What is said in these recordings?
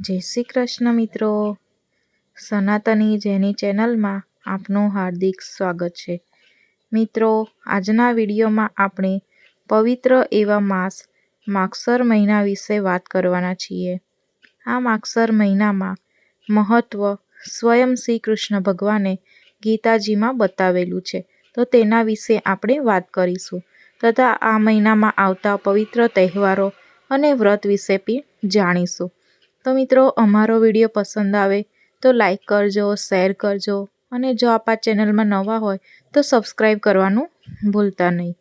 જય શ્રી કૃષ્ણ મિત્રો. સનાતની જેની ચેનલમાં આપનું હાર્દિક સ્વાગત છે. મિત્રો, આજના વિડીયોમાં આપણે પવિત્ર એવા માસ માગસર મહિના વિશે વાત કરવાના છીએ. આ માગસર મહિનામાં મહત્ત્વ સ્વયં શ્રી કૃષ્ણ ભગવાને ગીતાજીમાં બતાવેલું છે. તો તેના વિશે આપણે વાત કરીશું. તથા આ મહિનામાં આવતા પવિત્ર તહેવારો અને વ્રત વિશે પણ જાણીશું. તો મિત્રો, અમારો વીડિયો પસંદ આવે તો લાઈક કરજો શેર કરજો અને જો આપ આ ચેનલમાં નવા હોય તો સબસ્ક્રાઈબ કરવાનું ભૂલતા નહીં.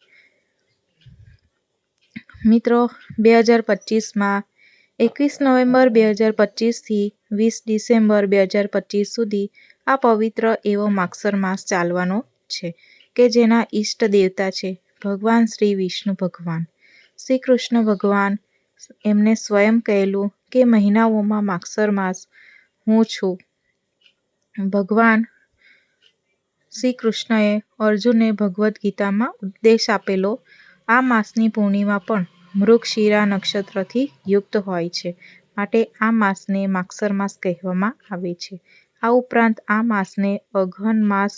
મિત્રો, બે હજાર પચીસમાં એકવીસ નવેમ્બર બે હજાર પચીસથી વીસ ડિસેમ્બર બે હજાર પચીસ સુધી આ પવિત્ર એવો માક્ષર માસ ચાલવાનો છે કે જેના ઈષ્ટ દેવતા છે ભગવાન શ્રી વિષ્ણુ ભગવાન. શ્રી કૃષ્ણ ભગવાન એમને સ્વયં કહેલું કે મહિનાઓમાં માગસર માસ હું છું. ભગવાન શ્રી કૃષ્ણએ અર્જુનને ભગવદ્ ગીતામાં ઉપદેશ આપેલો. આ માસની પૂર્ણિમા પણ મૃગશિરા નક્ષત્રથી યુક્ત હોય છે માટે આ માસને માગસર માસ કહેવામાં આવે છે. આ ઉપરાંત આ માસને અઘન માસ,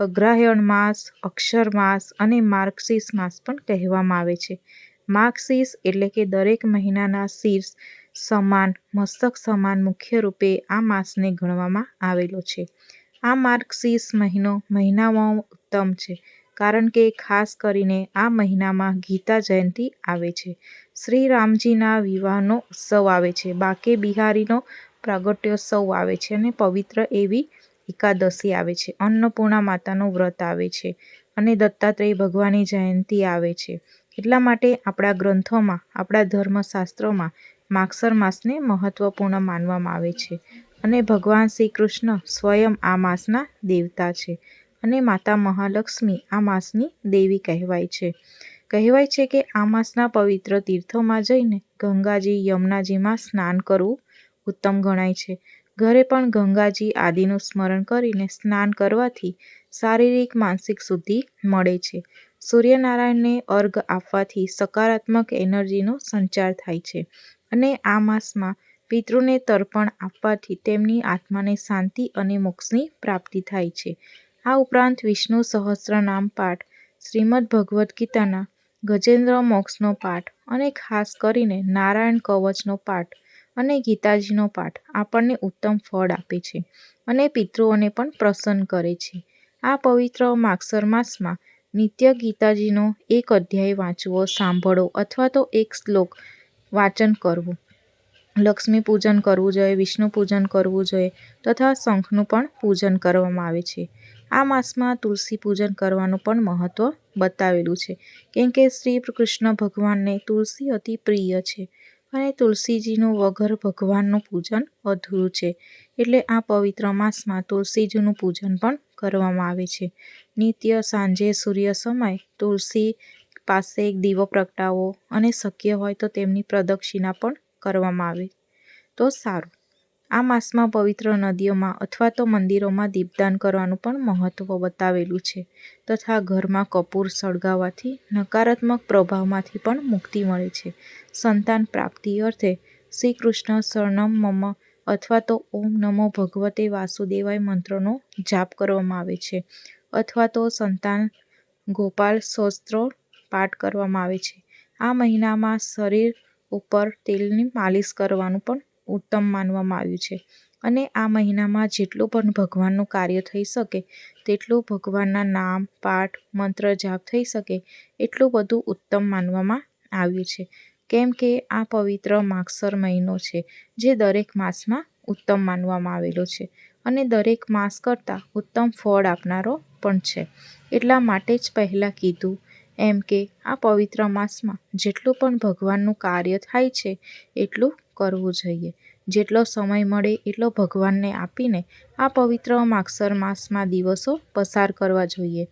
અગ્રહાયણ માસ, અક્ષર માસ અને માર્ગશીર્ષ માસ પણ કહેવામાં આવે છે. માર્ગશીર્ષ એટલે કે દરેક મહિનાના શીર્ષ સમાન, મસ્તક સમાન મુખ્ય રૂપે આ માસને ગણવામાં આવેલો છે. આ માર્ગશીર્ષ મહિનો મહિનામાં ઉત્તમ છે, કારણ કે ખાસ કરીને આ મહિનામાં ગીતા જયંતિ આવે છે. શ્રી રામજીના વિવાહનો ઉત્સવ આવે છે, બાકે બિહારીનો પ્રાગટ્યોત્સવ આવે છે અને પવિત્ર એવી એકાદશી આવે છે. અન્નપૂર્ણા માતાનું વ્રત આવે છે અને દત્તાત્રેય ભગવાનની જયંતિ આવે છે. એટલા માટે આપણા ગ્રંથોમાં, આપણા ધર્મશાસ્ત્રોમાં માગસર માસને મહત્વપૂર્ણ માનવામાં આવે છે અને ભગવાન શ્રી કૃષ્ણ સ્વયં આ માસના દેવતા છે અને માતા મહાલક્ષ્મી આ માસની દેવી કહેવાય છે. કહેવાય છે કે આ માસના પવિત્ર તીર્થોમાં જઈને ગંગાજી યમુનાજીમાં સ્નાન કરવું ઉત્તમ ગણાય છે. ઘરે પણ ગંગાજી આદિનું સ્મરણ કરીને સ્નાન કરવાથી શારીરિક, માનસિક શુદ્ધિ મળે છે. સૂર્યનારાયણને અર્ઘ આપવાથી સકારાત્મક એનર્જીનો સંચાર થાય છે અને આ માસમાં પિતૃને તર્પણ આપવાથી તેમની આત્માને શાંતિ અને મોક્ષની પ્રાપ્તિ થાય છે. આ ઉપરાંત વિષ્ણુ સહસ્રનામ પાઠ, શ્રીમદ ભગવદ્ ગીતાના ગજેન્દ્ર મોક્ષનો પાઠ અને ખાસ કરીને નારાયણ કવચનો પાઠ અને ગીતાજીનો પાઠ આપણને ઉત્તમ ફળ આપે છે અને પિતૃઓને પણ પ્રસન્ન કરે છે. આ પવિત્ર માગસર માસમાં નિત્ય ગીતાજીનો એક અધ્યાય વાંચવો, સાંભળો અથવા તો એક શ્લોક વાંચન કરવું. લક્ષ્મી પૂજન કરવું જોઈએ, વિષ્ણુ પૂજન કરવું જોઈએ તથા શંખનું પણ પૂજન કરવામાં આવે છે. આ માસમાં તુલસી પૂજન કરવાનું પણ મહત્ત્વ બતાવેલું છે. કેમ કે શ્રી કૃષ્ણ ભગવાનને તુલસી અતિ પ્રિય છે. અને તુલસીજીનું વગર ભગવાનનું પૂજન અધૂરું છે. એટલે આ પવિત્ર માસમાં તુલસીજીનું પૂજન પણ કરવામાં આવે છે. નિત્ય સાંજે સૂર્ય સમય તુલસી પાસે એક દીવો પ્રગટાવો અને શક્ય હોય તો તેમની પ્રદક્ષિણા પણ કરવામાં આવે. તો સારું. આ માસમાં પવિત્ર નદીઓમાં અથવા તો મંદિરોમાં દીપદાન કરવાનું પણ મહત્ત્વ બતાવેલું છે તથા ઘરમાં કપૂર સળગાવવાથી નકારાત્મક પ્રભાવમાંથી પણ મુક્તિ મળે છે. સંતાન પ્રાપ્તિ અર્થે શ્રી કૃષ્ણ શરણમ મમ અથવા તો ઓમ નમો ભગવતે વાસુદેવાય મંત્રનો જાપ કરવામાં આવે છે અથવા તો સંતાન ગોપાલ સ્તોત્ર પાઠ કરવામાં આવે છે. આ મહિનામાં શરીર ઉપર તેલની માલિશ કરવાનું પણ ઉત્તમ માનવામાં આવ્યું છે. અને આ મહિનામાં જેટલું પણ ભગવાનનું કાર્ય થઈ શકે, તેટલું ભગવાનના નામ, પાઠ, મંત્ર જાપ થઈ શકે, એટલું બધું ઉત્તમ માનવામાં આવ્યું છે. કેમ કે આ પવિત્ર માગસર મહિનો છે, જે દરેક માસમાં ઉત્તમ માનવામાં આવેલો છે. અને દરેક માસ કરતાં ઉત્તમ ફળ આપનારો પણ છે. એટલા માટે જ પહેલાં કીધું એમ કે આ પવિત્ર માસમાં જેટલું પણ ભગવાનનું કાર્ય થાય છે, એટલું કરવું જોઈએ. જેટલો સમય મળે એટલો ભગવાનને આપીને આ પવિત્ર માગસર માસમાં દિવસો પસાર કરવા જોઈએ.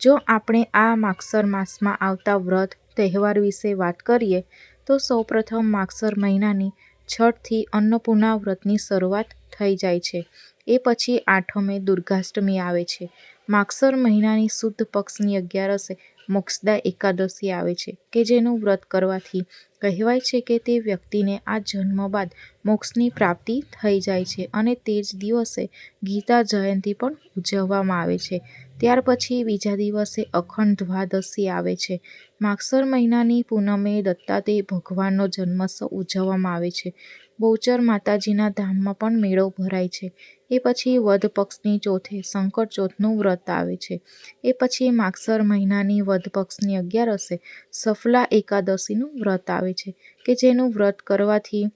જો આપણે આ માગસર માસમાં આવતા વ્રત, તહેવાર વિશે વાત કરીએ, તો સૌપ્રથમ માગસર મહિનાની છઠથી અન્નપૂર્ણા વ્રતની શરૂઆત થઈ જાય છે. એ પછી આઠમે દુર્ગાષ્ટમી આવે છે. માગસર મહિનાની શુદ્ધ પક્ષની અગિયારસે મોક્ષદા એકાદશી આવે છે, કે જેનું વ્રત કરવાથી કહેવાય છે કે તે વ્યક્તિને આ જન્મ બાદ મોક્ષની પ્રાપ્તિ થઈ જાય છે અને તે જ દિવસે ગીતા જયંતિ પણ ઉજવવામાં આવે છે. ત્યાર પછી બીજા દિવસે અખંડ દ્વાદશી આવે છે. માગસર મહિનાની પૂનમે દત્તાત્રેય ભગવાનનો જન્મોત્સવ ઉજવવામાં આવે છે. બહુચર માતાજીના ધામમાં પણ મેળો ભરાય છે. એ પછી વધ પક્ષની ચોથે સંકટ ચોથનું વ્રત આવે છે. એ પછી માગસર મહિનાની વધ પક્ષની અગિયારસે સફલા એકાદશીનું વ્રત આવે છે, કે જેનું વ્રત કરવાથી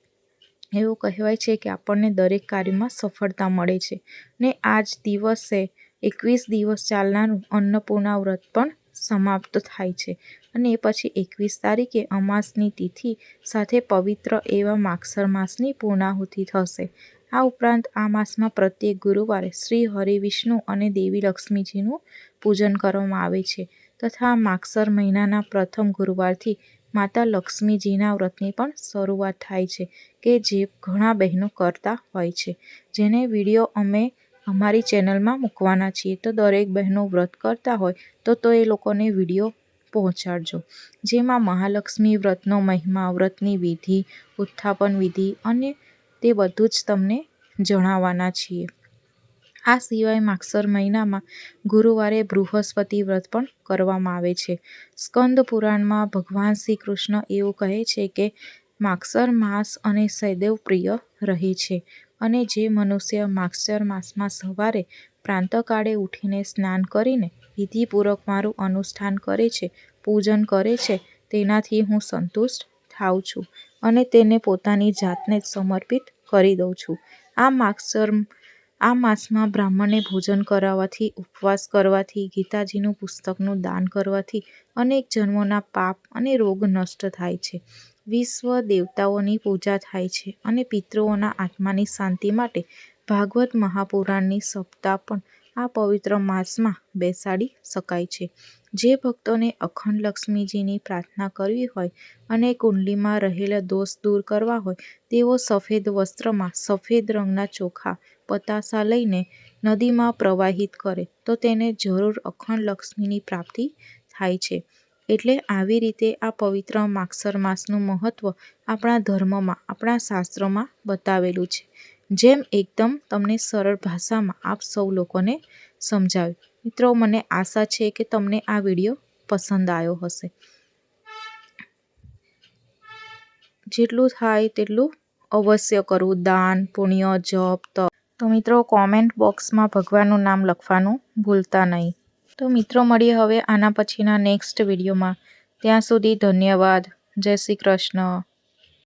એવું કહેવાય છે કે આપણને દરેક કાર્યમાં સફળતા મળે છે. ને આ જ દિવસે એકવીસ દિવસ ચાલનારું અન્નપૂર્ણા વ્રત પણ સમાપ્ત થાય છે અને એ પછી એકવીસ તારીખે અમાસની તિથિ સાથે પવિત્ર એવા માગસર માસની પૂર્ણાહુતિ થશે. આ ઉપરાંત આ માસમાં પ્રત્યેક ગુરુવારે શ્રી હરિવિષ્ણુ અને દેવી લક્ષ્મીજીનું પૂજન કરવામાં આવે છે તથા માગસર મહિનાના પ્રથમ ગુરુવારથી માતા લક્ષ્મીજીના વ્રતની પણ શરૂઆત થાય છે કે જે ઘણા બહેનો કરતા હોય છે. જેને વીડિયો અમે અમારી ચેનલમાં મૂકવાના છીએ. તો દરેક બહેનો વ્રત કરતા હોય તો તો એ લોકોને વીડિયો પહોંચાડજો. જેમાં મહાલક્ષ્મી વ્રતનો મહિમા, વ્રતની વિધિ, ઉત્થાપન વિધિ અને તે બધું જ તમને જણાવવાના છીએ. આ સિવાય માગસર મહિનામાં ગુરુવારે બૃહસ્પતિ વ્રત પણ કરવામાં આવે છે. સ્કંદ પુરાણમાં ભગવાન શ્રી કૃષ્ણ એવું કહે છે કે માગસર માસ અને સૈદેવ પ્રિય રહે છે. અને જે મનુષ્ય માગસર માસમાં સવારે પ્રાતઃકાળે ઉઠીને સ્નાન કરીને વિધિપૂર્વક મારું અનુષ્ઠાન કરે છે, પૂજન કરે છે, તેનાથી હું સંતુષ્ટ થાઉં છું અને તેને પોતાની જાતને જ સમર્પિત કરી દઉં છું. આ માગસર, આ માસમાં બ્રાહ્મણને ભોજન કરાવવાથી, ઉપવાસ કરવાથી, ગીતાજીનું પુસ્તકનું દાન કરવાથી અનેક જન્મોના પાપ અને રોગ નષ્ટ થાય છે. વિશ્વ દેવતાઓની પૂજા થાય છે અને પિતૃઓના આત્માની શાંતિ માટે ભાગવત મહાપુરાણની સપ્તાહ પણ આ પવિત્ર માસમાં બેસાડી શકાય છે. જે ભક્તોને અખંડ લક્ષ્મીજીની પ્રાર્થના કરવી હોય અને કુંડલીમાં રહેલા દોષ દૂર કરવા હોય, તેઓ સફેદ વસ્ત્રમાં સફેદ રંગના ચોખા, પતાસા લઈને નદીમાં પ્રવાહિત કરે, તો તેને જરૂર અખંડ લક્ષ્મીની પ્રાપ્તિ થાય છે. એટલે આવી રીતે આ પવિત્ર માગસર માસનું મહત્ત્વ આપણા ધર્મમાં, આપણા શાસ્ત્રોમાં બતાવેલું છે. જેમ એકદમ તમને સરળ ભાષામાં આપ સૌ લોકોને સમજાવ્યું. મિત્રો, મને આશા છે કે તમને આ વીડિયો પસંદ આવ્યો હશે. જેટલું થાય તેટલું અવશ્ય કરવું. દાન, પુણ્ય, જપ, તપ. તો મિત્રો કોમેન્ટ બોક્સમાં ભગવાનનું નામ લખવાનું ભૂલતા નહીં. તો મિત્રો મળીએ હવે આના પછીના નેક્સ્ટ વિડીયોમાં ત્યાં સુધી ધન્યવાદ. જય શ્રી કૃષ્ણ.